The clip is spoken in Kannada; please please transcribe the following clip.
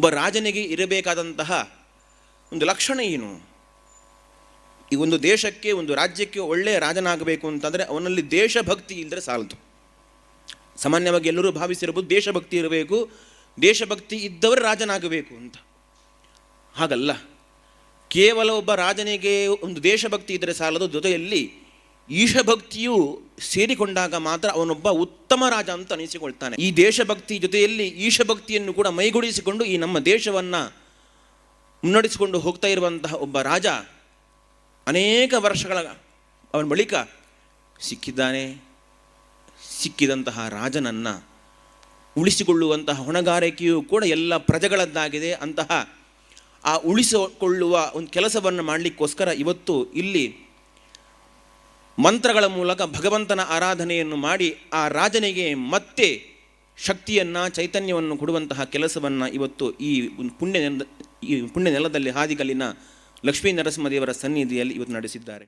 ಒಬ್ಬ ರಾಜನಿಗೆ ಇರಬೇಕಾದಂತಹ ಒಂದು ಲಕ್ಷಣ ಏನು? ಈ ಒಂದು ದೇಶಕ್ಕೆ, ಒಂದು ರಾಜ್ಯಕ್ಕೆ ಒಳ್ಳೆಯ ರಾಜನಾಗಬೇಕು ಅಂತಂದರೆ ಅವನಲ್ಲಿ ದೇಶಭಕ್ತಿ ಇಲ್ಲದ್ರೆ ಸಾಲದು. ಸಾಮಾನ್ಯವಾಗಿ ಎಲ್ಲರೂ ಭಾವಿಸಿರಬಹುದು ದೇಶಭಕ್ತಿ ಇರಬೇಕು, ದೇಶಭಕ್ತಿ ಇದ್ದವರು ರಾಜನಾಗಬೇಕು ಅಂತ. ಹಾಗಲ್ಲ. ಕೇವಲ ಒಬ್ಬ ರಾಜನಿಗೆ ಒಂದು ದೇಶಭಕ್ತಿ ಇದ್ದರೆ ಸಾಲದು, ಜೊತೆಯಲ್ಲಿ ಈಶಭಕ್ತಿಯು ಸೇರಿಕೊಂಡಾಗ ಮಾತ್ರ ಅವನೊಬ್ಬ ಉತ್ತಮ ರಾಜ ಅಂತ ಅನಿಸಿಕೊಳ್ತಾನೆ. ಈ ದೇಶಭಕ್ತಿ ಜೊತೆಯಲ್ಲಿ ಈಶಭಕ್ತಿಯನ್ನು ಕೂಡ ಮೈಗೂಡಿಸಿಕೊಂಡು ಈ ನಮ್ಮ ದೇಶವನ್ನು ಮುನ್ನಡೆಸಿಕೊಂಡು ಹೋಗ್ತಾ ಇರುವಂತಹ ಒಬ್ಬ ರಾಜ ಅನೇಕ ವರ್ಷಗಳ ಅವನ ಬಳಿಕ ಸಿಕ್ಕಿದ್ದಾನೆ. ಸಿಕ್ಕಿದಂತಹ ರಾಜನನ್ನು ಉಳಿಸಿಕೊಳ್ಳುವಂತಹ ಹೊಣೆಗಾರಿಕೆಯೂ ಕೂಡ ಎಲ್ಲ ಪ್ರಜೆಗಳದ್ದಾಗಿದೆ. ಅಂತಹ ಆ ಉಳಿಸಿಕೊಳ್ಳುವ ಒಂದು ಕೆಲಸವನ್ನು ಮಾಡಲಿಕ್ಕೋಸ್ಕರ ಇವತ್ತು ಇಲ್ಲಿ ಮಂತ್ರಗಳ ಮೂಲಕ ಭಗವಂತನ ಆರಾಧನೆಯನ್ನು ಮಾಡಿ ಆ ರಾಜನಿಗೆ ಮತ್ತೆ ಶಕ್ತಿಯನ್ನು, ಚೈತನ್ಯವನ್ನು ಕೊಡುವಂತಹ ಕೆಲಸವನ್ನು ಇವತ್ತು ಈ ಪುಣ್ಯ ಈ ಪುಣ್ಯ ನೆಲದಲ್ಲಿ ಹಾದಿಗಲ್ಲಿನ ಲಕ್ಷ್ಮೀ ನರಸಿಂಹದೇವರ ಸನ್ನಿಧಿಯಲ್ಲಿ ಇವತ್ತು ನಡೆಸಿದ್ದಾರೆ.